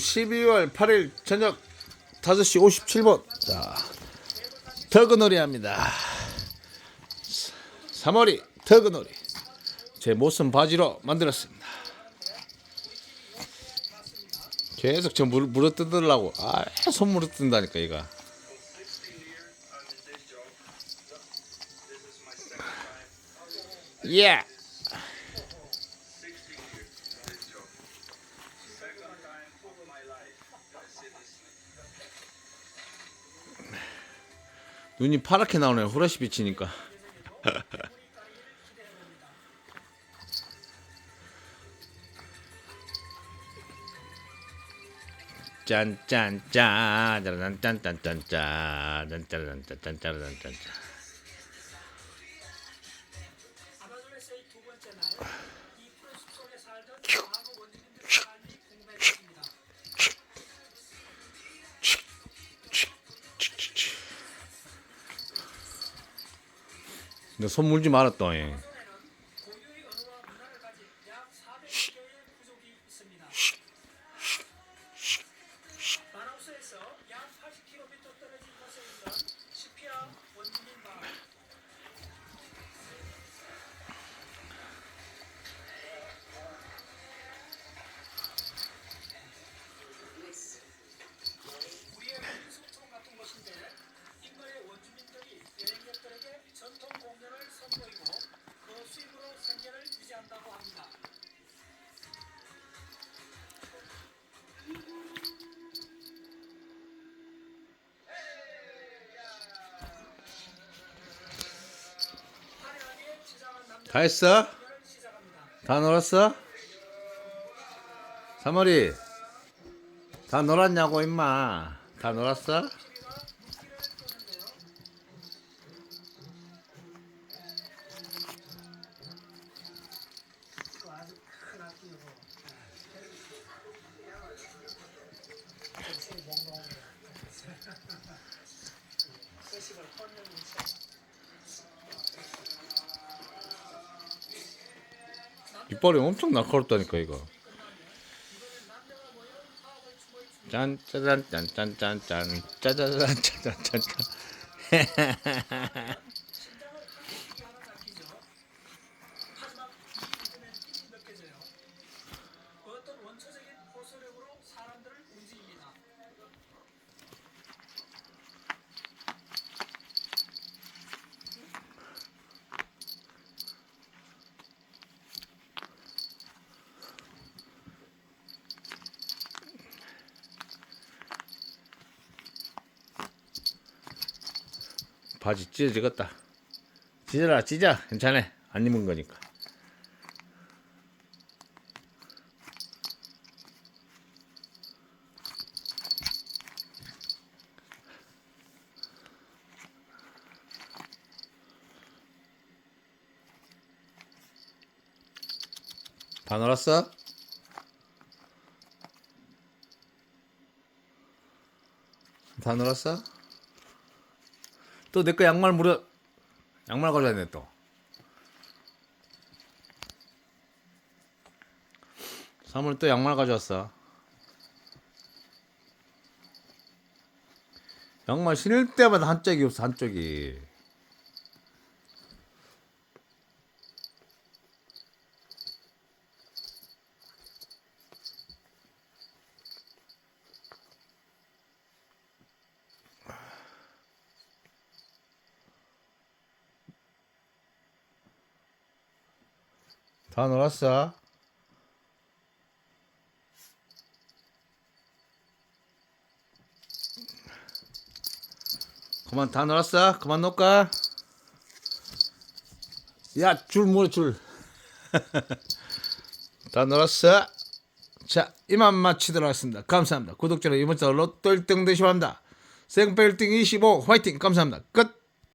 12월 8일 저녁 5시 57분. 자, 터그놀이 합니다. 3월이 터그놀이. 제 모습 바지로 만들었습니다. 계속 저 물, 물어 뜯으려고. 아, 손 물어 뜯는다니까, 얘가. 예. 눈이 파랗게 나오네요. 후레쉬 비치니까. 짠짠짠 짠짠짠짠짠 짠짠짠짠짠짠짠 너손 물지 말았다. 예. 다 했어? 다 놀았어? 3월이 다 놀았냐고 임마 다 놀았어? 이빨이 엄청 날카롭다니까 이거. 짠 짜잔 짠짠짠짠 짜자잔 짜잔 짠짠 심장을 크게 하는 악기죠 하지만 힘으면 힘이 느껴져요 어떤 원초적인 호소력으로 사람들을 움직입니다 바지 찢어지겠다 찢어라 찢어 괜찮아 안 입은 거니까 다 놀았어? 다 놀았어? 또 내 거 양말 물어 양말 가져왔네 또. 사물 또 양말 가져왔어. 양말 신을 때마다 한짝이 없어 한쪽이 다 놀았어? 그만 다 놀았어? 그만 놀까? 야, 줄 뭐야, 줄. 다 놀았어? 자, 이만 마치도록 하겠습니다. 감사합니다. 구독자는 이번 주 로또 1등 되시기 바랍니다. 생패 1등 25 화이팅! 감사합니다. 끝!